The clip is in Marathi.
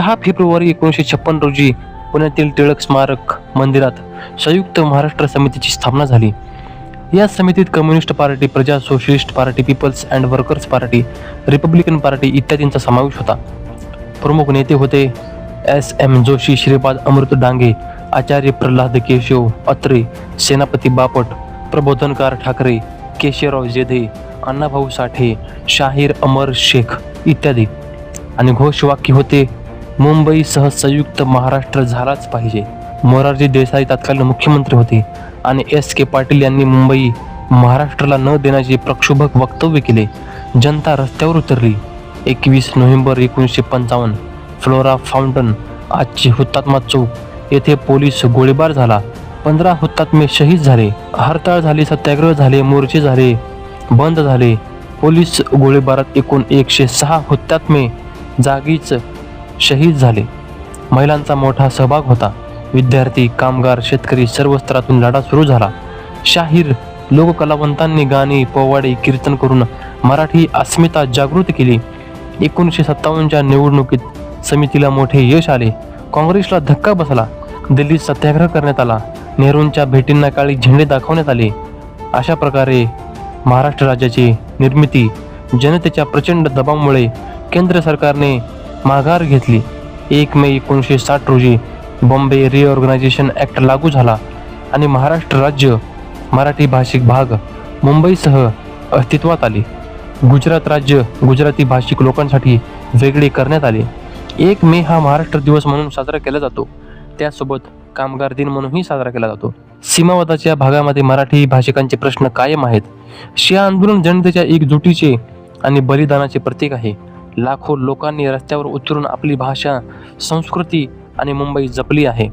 सहा फेब्रुवारी एकोणीसशे छप्पन रोजी पुण्यातील टिळक स्मारक मंदिरात संयुक्त महाराष्ट्र समितीची स्थापना झाली. या समितीत Communist Party Praja Socialist Party People's and Workers Party Republican Party इत्यादींचा समावेश होता. प्रमुख नेते होते एस एम जोशी श्रीपाद अमृत डांगे आचार्य प्रल्हाद केशव अत्रे सेनापती बापट प्रबोधनकार ठाकरे केशवराव जेधे अण्णाभाऊ साठे शाहीर अमर शेख इत्यादी. आणि घोषवाक्य होते मुंबईसह संयुक्त महाराष्ट्र झालाच पाहिजे. मोरारजी देसाई तत्कालीन मुख्यमंत्री होते आणि एस के पाटील यांनी मुंबई महाराष्ट्राला न देण्याचे प्रक्षोभक वक्तव्य केले. जनता रस्त्यावर उतरली. एकवीस नोव्हेंबर एकोणीसशे पंचावन्न फ्लोरा फाउंटन आजची हुतात्मा चौक येथे पोलीस गोळीबार झाला. पंधरा हुतात्मे शहीद झाले. हरताळ झाली सत्याग्रह झाले मोर्चे झाले बंद झाले. पोलीस गोळीबारात एकूण एकशे सहा हुतात्मे जागीच शहीद झाले. महिलांचा मोठा सहभाग होता. विद्यार्थी कामगार शेतकरी सर्व स्तरातून लढा सुरू झाला. शाहीर लोककलावंतांनी गाणी पोवाडे कीर्तन करून मराठी अस्मिता जागृत केली. एकोणीसशे सत्तावन्नच्या निवडणुकीत समितीला मोठे यश आले. काँग्रेसला धक्का बसला. दिल्लीत सत्याग्रह करण्यात आला. नेहरूंच्या भेटींना काळी झेंडे दाखवण्यात आले. अशा प्रकारे महाराष्ट्र राज्याची निर्मिती जनतेच्या प्रचंड दबावामुळे केंद्र सरकारने माघार घेतली. एक मे एकोणीसशे साठ रोजी बॉम्बे रिऑर्गनायझेशन ॲक्ट लागू झाला आणि महाराष्ट्र राज्य मराठी भाषिक भाग मुंबईसह अस्तित्वात आले. गुजरात राज्य गुजराती भाषिक लोकांसाठी वेगळे करण्यात आले. एक मे हा महाराष्ट्र दिवस म्हणून साजरा केला जातो. त्यासोबत कामगार दिन म्हणूनही साजरा केला जातो. सीमावादाच्या भागामध्ये मराठी भाषिकांचे प्रश्न कायम आहेत. शिया आंदोलन जनतेच्या एकजुटीचे आणि बलिदानाचे प्रतीक आहे. लाखो लोकांनी रस्त्यावर उतरून आपली भाषा संस्कृती आणि मुंबई जपली आहे.